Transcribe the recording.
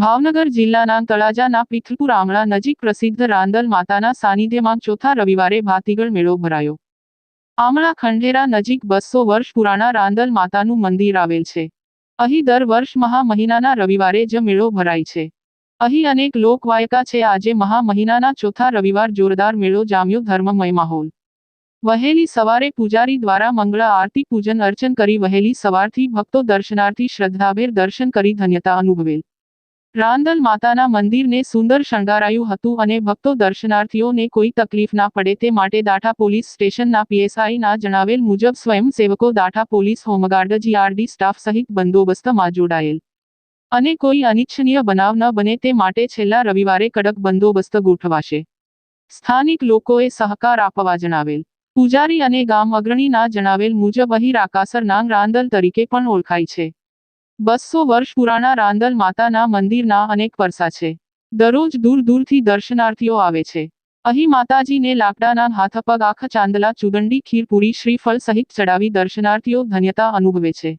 ભાવનગર જિલ્લાના તળાજાના પીથલપુર આમળા નજીક પ્રસિદ્ધ રાંદલ માતાના સાનિધ્યમાં ચોથા રવિવારે ભાતીગળ મેળો ભરાયો. આમળા ખંડેરા નજીક બસો વર્ષ પુરાણા રાંદલ માતાનું મંદિર આવેલ છે. અહીં દર વર્ષ મહા મહિનાના રવિવારે જ મેળો ભરાય છે. અહીં અનેક લોકવાયકા છે. આજે મહા મહિનાના ચોથા રવિવાર જોરદાર મેળો જામ્યો ધર્મમય માહોલ. વહેલી સવારે પૂજારી દ્વારા મંગળા આરતી પૂજન અર્ચન કરી વહેલી સવારથી ભક્તો દર્શનાર્થી શ્રદ્ધાભેર દર્શન કરી ધન્યતા અનુભવેલ. રાંદલ માતાના મંદિરને સુંદર શણગારાયું હતું અને ભક્તો દર્શનાર્થીઓને કોઈ તકલીફ ના પડે તે માટે દાઠા પોલીસ સ્ટેશનના પીએસઆઈના જણાવેલ મુજબ સ્વયંસેવકો Datha police home guard, GRD staff સહિત બંદોબસ્તમાં જોડાયેલ. અને કોઈ અનિચ્છનીય બનાવ ન બને તે માટે છેલ્લા રવિવારે કડક બંદોબસ્ત ગોઠવાશે. સ્થાનિક લોકોએ સહકાર આપવા જણાવેલ. પૂજારી અને ગામ અગ્રણીના જણાવેલ મુજબ અહીં રાકાસર નાંગ રાંદલ તરીકે પણ ઓળખાય છે. બસો વર્ષ પુરાણા રાંદલ માતાના મંદિરના અનેક પરસા છે. દરરોજ દૂર દૂરથી દર્શનાર્થીઓ આવે છે. અહીં માતાજીને લાકડાના હાથપગ આખ, ચાંદલા, ચુદંડી ખીરપુરી શ્રીફળ સહિત ચડાવી દર્શનાર્થીઓ ધન્યતા અનુભવે છે.